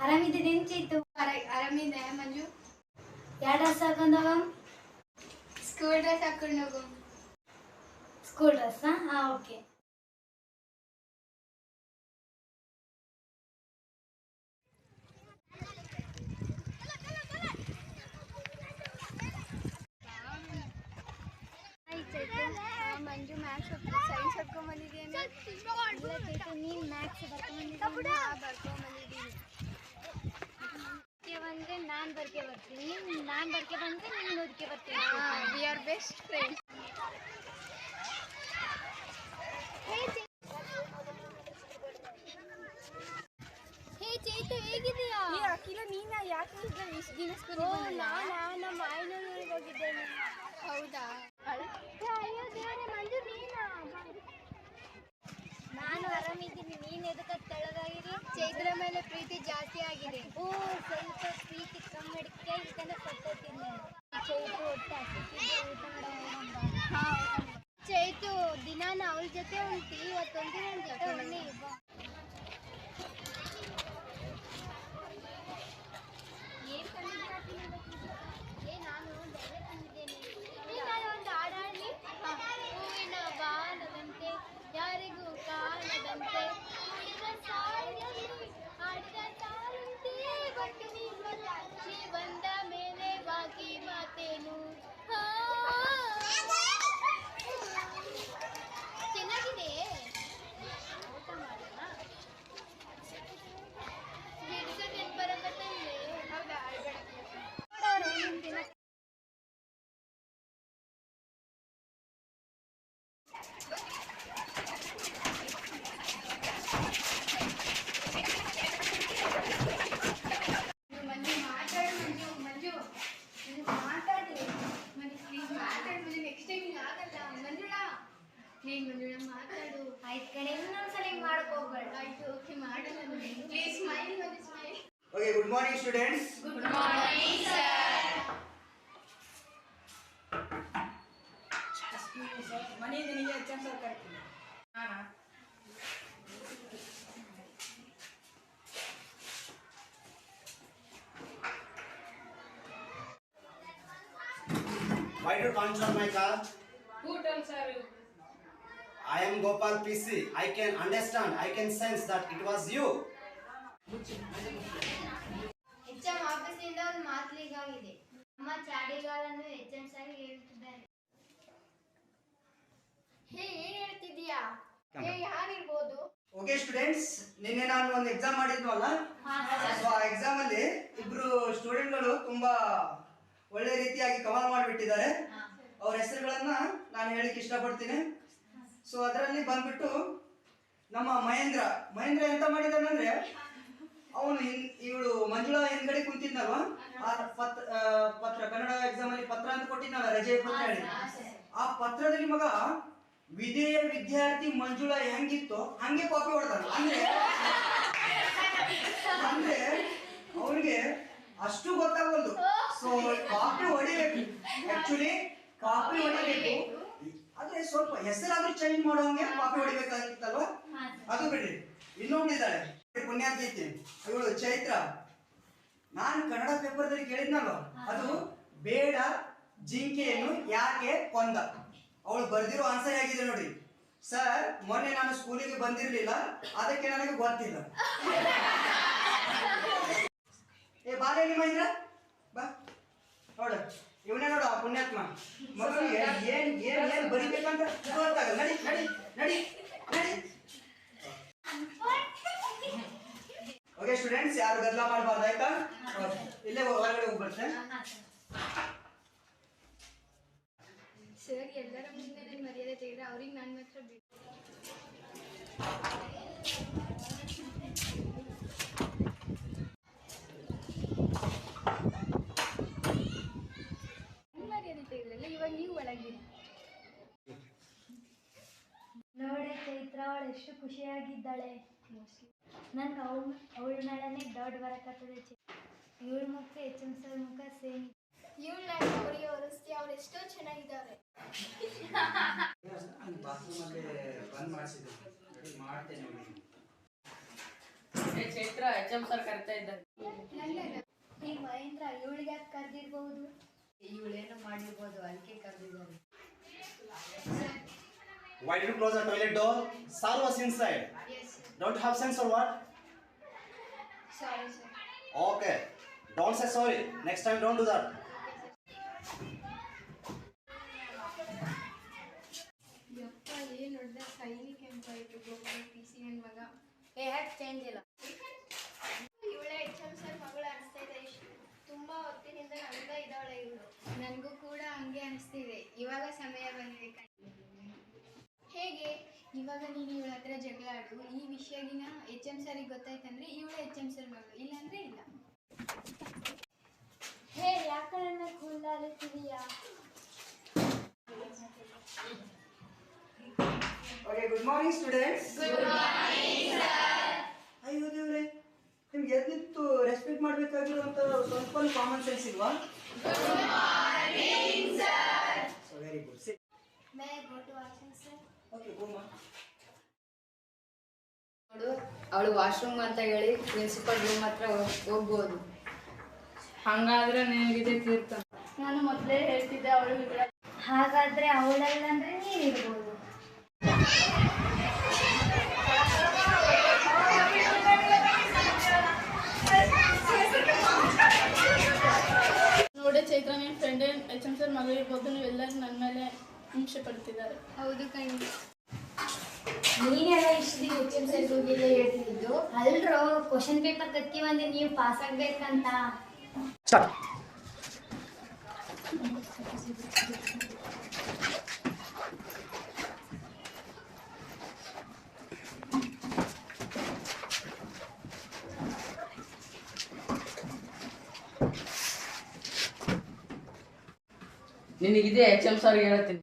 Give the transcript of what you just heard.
ಆರಾಮಿದ್ದೀನಿ ಚೈತು ಆರಾಮಿದೆ ಮಂಜು ಯಾವ dress ಹಾಕೊಂಡವ school dress ಹಾಕೊಂಡು ಹೋಗು ಸ್ಕೂಲ್ ಡ್ರೆಸ್ ಹಾ ಓಕೆ ಮಂಜು maths science ಹೊಡ್ಕೊಂಡ್ ಬಂದಿದ್ದೇನೆ ನೀನು ಮ್ಯಾಥ್ಸ್ ಬರ್ಕೊಂಡ್ಬಂದಿದ್ದೀನಿ ಬರ್ಕೊಂಡ್ ಬಂದಿದ್ದೀನಿ ಬಂದ್ರೆ ನಾನು ಬರ್ಕೆ ಬರ್ತೀನಿ ನಾನು ಬರ್ಕೆ ಬಂದ್ರೆ ನೀನು ಓದಕ್ಕೆ ಬರ್ತೀನಿ we are best friend hey Chaitu ಹೇಗಿದೆಯಾ Akhila ನೀನ ಯಾಕೆ ಇಷ್ಟು ದಿನ ಓ ನಾನು ನಮ್ಮ ಆಯ್ನೂರಿಗೆ ಹೋಗಿದ್ದೇನೆ ಹೌದಾ ಅಯ್ಯೋ ದೇವರೇ ಮಂಜು ನೀನಾ ನಾನು ಆರಾಮಿದ್ದೀನಿ ನೀನು ಎದಕ್ಕೆ ತೆಳಗಾಗಿರಿ ಚೈತ್ರ ಮೇಲೆ ಪ್ರೀತಿ ಜಾಸ್ತಿ ಆಗಿದೆ. ಓ, ಸ್ವಲ್ಪ ಪ್ರೀತಿ ಕಮ್ಮಿ ಅಡಿಕೆ ಇದನ್ನ ಕೊಟ್ಟಿದ್ದೀನಿ ಚೈತು ಹೊಟ್ಟೆ ಊಟ ಮಾಡೋಣ ಚೈತು ದಿನಾನ ಅವಳ ಜೊತೆ ಉಂಟಿ. ಇವತ್ತೊಂದಿನ ಜೊತೆ ಉಣ್ಣಿ ಇನ್ನೊಂದ್ಸಲ ಹಿಂಗ್ ಮಾಡಕ್ ಹೋಗ್ಬೇಡ ಆಯ್ತು ಓಕೆ ಮಾಡೋಣ please smile Manju smile Okay, good morning, students. Good morning sir ಮನೆ ನಿನಗೆ ಎಚ್ ಎಂ ಸರ್ ಕರಿತೀನಿ Why do you punch on my car? I am Gopal PC. I can understand, I can sense that it was you. H M ಆಫೀಸಿಂದ ಒಂದು ಮಾತ್ಲಿಗಾಗಿದೆ ನಮ್ಮ ಚಾಡಿಗಾಲನ್ನು H M sir ಹೇಳ್ತಿದ್ದಾರೆ. ಹೇ ಏನ್ ಹೇಳ್ತಿದ್ಯಾ ಹೇ ಯಾರಿರ್ಬೋದು? Okay students ನಿನ್ನೆ ನಾನು ಒಂದು ಎಕ್ಸಾಮ್ ಮಾಡಿದ್ವಲ್ಲ? ಸೊ ಆ ಎಕ್ಸಾಮ್ ಅಲ್ಲಿ ಇಬ್ರು ಸ್ಟೂಡೆಂಟ್ಗಳು ತುಂಬಾ ಒಳ್ಳೆ ರೀತಿಯಾಗಿ ಕವರ್ ಮಾಡಿಬಿಟ್ಟಿದ್ದಾರೆ. ಅವ್ರ ಹೆಸರುಗಳನ್ನ ನಾನು ಹೇಳಿಕ್ ಇಷ್ಟಪಡ್ತೀನಿ. ಸೊ ಅದರಲ್ಲಿ ಬಂದ್ಬಿಟ್ಟು ನಮ್ಮ ಮಹೇಂದ್ರ. ಮಹೇಂದ್ರ ಎಂತ ಮಾಡಿದಾನಂದ್ರೆ ಅವನು ಇವಳು ಮಂಜುಳಾ ಹಿಂದ್ಗಡೆ ಕುಂತಿದ್ನಲ್ವಾ? ಪತ್ರ ಕನ್ನಡ ಎಕ್ಸಾಮ್ ಅಲ್ಲಿ ಪತ್ರ ಅಂತ ಕೊಟ್ಟಿದ್ನಲ್ಲ, ರಜೆ ಪತ್ರ ಹೇಳಿ. ಆ ಪತ್ರದಲ್ಲಿ ಮಗ ವಿಧೇಯ ವಿದ್ಯಾರ್ಥಿ ಮಂಜುಳಾ ಹೆಂಗಿತ್ತು, ಹಂಗೆ ಕಾಪಿ ಹೊಡ್ತಾನ ಅಂದ್ರೆ ಅಂದ್ರೆ ಅವನಿಗೆ ಅಷ್ಟು ಗೊತ್ತಾಗಬಹುದು ಸೊ ಕಾಪಿ ಹೊಡಿಬೇಕು. ಆಕ್ಚುಲಿ ಕಾಪಿ ಹೊಡಿಬೇಕು. ಆದ್ರೆ ಸ್ವಲ್ಪ ಹೆಸರಾದ್ರೂ ಚೇಂಜ್ ಮಾಡೋಂಗೆ ಕಾಪಿ ಹೊಡಿಬೇಕಾಗಿತ್ತಲ್ವ? ಅದು ಬಿಡ್ರಿ. ಇನ್ನೊಂದಿದ್ದಾಳೆ ಪುಣ್ಯಾತಿ ಇವಳು ಚೈತ್ರ. ನಾನು ಕನ್ನಡ ಪೇಪರ್ದಲ್ಲಿ ಕೇಳಿದ್ನಲ್ವ ಅದು ಬೇಡ ಜಿಂಕೆಯನ್ನು ಯಾಕೆ ಕೊಂದ? ಅವಳು ಬರ್ದಿರೋ ಆನ್ಸರ್ ಆಗಿದೆ ನೋಡಿ. ಸರ್ ಮೊನ್ನೆ ನಾನು ಸ್ಕೂಲಿಗೆ ಬಂದಿರಲಿಲ್ಲ ಅದಕ್ಕೆ ನನಗೆ ಗೊತ್ತಿಲ್ಲ. ಏ ಬಾಲೇಲಿ ಮಹೇಂದ್ರ ಬಾ ನೋಡು. ಇವನೇ ನೋಡು ಆ ಪುಣ್ಯಾತ್ಮ. ಮಗನಿಗೆ ಏನ್ ಏನ್ ಏನ್ ಬರಿಬೇಕಂತ ಗೊತ್ತಾಗಲ್ಲ ನಡಿ ನಡಿ ನಡಿ ಓಕೆ ಸ್ಟೂಡೆಂಟ್ಸ್ ಯಾರು ಗದ್ದಲ ಮಾಡಬಾರ್ದು ಆಯ್ತಾ? ಇಲ್ಲೇ ಹೊರಗಡೆ ಹೋಗ್ಬರ್ತೆ ಸರ್ ಎಲ್ಲರ ಮುಂದೆ ನನ್ನ ಮರ್ಯಾದೆ ತೆಗೆದ್ರೆ ಅವ್ರಿಗೆ ನನ್ನ ಹತ್ರ ಬಿಟ್ಟು ನನ್ ಮರ್ಯಾದೆ ತೆಗೆದ್ರಲ್ಲ ಇವಾಗ ನೀವು ಒಳಗಿರಿ ನೋಡೆ ಚೈತ್ರ ಅವಳು ಎಷ್ಟು ಖುಷಿಯಾಗಿದ್ದಾಳೆ. ನನ್ಗೆ ಅವಳ ಅವಳ ಮೇಲೇ ಡೌಟ್ ಬರಕತ್ತದೆ ಇವಳ ಮುಖ ಎಚ್ ಎಂ ಸರ್ ಮುಖ ಸೇಮ್. ಇವಳ ನಾನು ಅವರಿಗೆ ಹೊರಿಸ್ತಿ ಅವ್ರು ಎಷ್ಟೋ ಚೆನ್ನಾಗಿದ್ದಾರೆ. ಚೈತ್ರ ಎಚ್ ಎಂ ಸರ್ ಕರಿತಾ ಇದ್ದಾರೆ. ಈ ಮಹೇಂದ್ರ ಇವಳಿಗೆ ಯಾಕೆ ಕರೆದಿರ್ಬೋದು? ಇವಳೇನೋ ಮಾಡಿರ್ಬೋದು ಅದಕ್ಕೆ ಕರೆದಿದ್ದಾರೆ Why did you close the toilet door? Sal was inside. Yes Don't have sense or what? Sorry sir Okay. Don't say sorry. Next time, don't do that. ಯಪ್ಪ ಏನು ನೋಡ್ದೆ ಕೈಲಿ ಕೆಂಪಾಯಿತು ಗೋಪಾಲ್ ಪಿ ಸಿ ನನ್ನ ಮಗ ಏ ಹ್ಯಾಕ್ ಚೇಂಜ್ ಇಲ್ಲ ಇವಳೇ H M sir ಮಗಳು ಅನಿಸ್ತಾ ಇದೆ ಇಷ್ಟು ತುಂಬ ಹೊತ್ತಿನಿಂದ ನನಗ ಇದ್ದಾಳೆ ಇವಳು ನನಗೂ ಕೂಡ ಹಂಗೆ ಅನಿಸ್ತಿದೆ ಇವಾಗ ಸಮಯ ಬಂದಿದೆ ಕಣೆ. ಹೇಗೆ ಇವಾಗ ನೀನು ಇವಳ ಹತ್ರ ಜಗಳ ಆಡು ಈ ವಿಷಯಗಿನ ಎಚ್ ಎಂ ಸರಿಗೆ ಗೊತ್ತಾಯ್ತಂದ್ರೆ ಇವಳು ಎಚ್ ಎಂ ಸರ್ ಮಗಳು ಇಲ್ಲಾಂದ್ರೆ ಇಲ್ಲ. ಹೇ ಯಾಕೆ ನನ್ನ ಕೂದಲಾಗುತ್ತಿದೆಯಾ okay good morning students good morning ಅಯ್ಯೋ ದೇವ್ರೆ ನಿಮ್ಗೆ ಎದ್ದಿತ್ತು ರೆಸ್ಪೆಕ್ಟ್ ಮಾಡಬೇಕಾಗಿರುವಂತ ಸ್ವಲ್ಪ ಕಾಮನ್ ಸೆನ್ಸ್ ಇಲ್ವಾ? Very good sir may go to washing sir ನೋಡು ಅವಳು ವಾಶ್ರೂಮ್ ಅಂತ ಹೇಳಿ ಪ್ರಿನ್ಸಿಪಲ್ ರೂಮ್ ಹತ್ರ ಹೋಗ್- ಹೋಗ್ಬೋದು. ಹಂಗಾದ್ರೆ ನಿನಗಿದೆ ತೀರ್ಥ. ನಾನು ಮೊದಲೇ ಹೇಳ್ತಿದ್ದೆ ಅವಳು ಹಾಗಾದ್ರೆ ಹಾಗಾದ್ರೆ ಅವಳಲ್ಲಂದ್ರೆ ನೀವಿರ್ಬೋದು. ನೋಡಿ ಚೈತ್ರ ನಿಮ್ಮ ಫ್ರೆಂಡ್ ಎಚ್ ಎಂ ಸರ್ ಮಗಳು ಇರ್ಬೋದು ನೀವೆಲ್ಲರೂ ನನ್ನ ಮೇಲೆ ಹಿಂಸೆ ಪಡ್ತಿದ್ದಾರೆ. ಹೌದು ಕಣಿ. ನೀನೆಲ್ಲ ಇಷ್ಟು ಎಚ್ ಎಂ ಸರ್ ಹೋಗಿಲ್ಲ ಹೇಳ್ತಿದ್ದು? ಅಲ್ರೋ ಕ್ವಶನ್ ಪೇಪರ್ ಕತ್ತಿ ಬಂದು ನೀವು ಪಾಸ್ ಆಗ್ಬೇಕಂತ. ನಿನಗಿದೆ ಎಚ್ ಎಂ ಸರ್ ಹೇಳ್ತೀನಿ.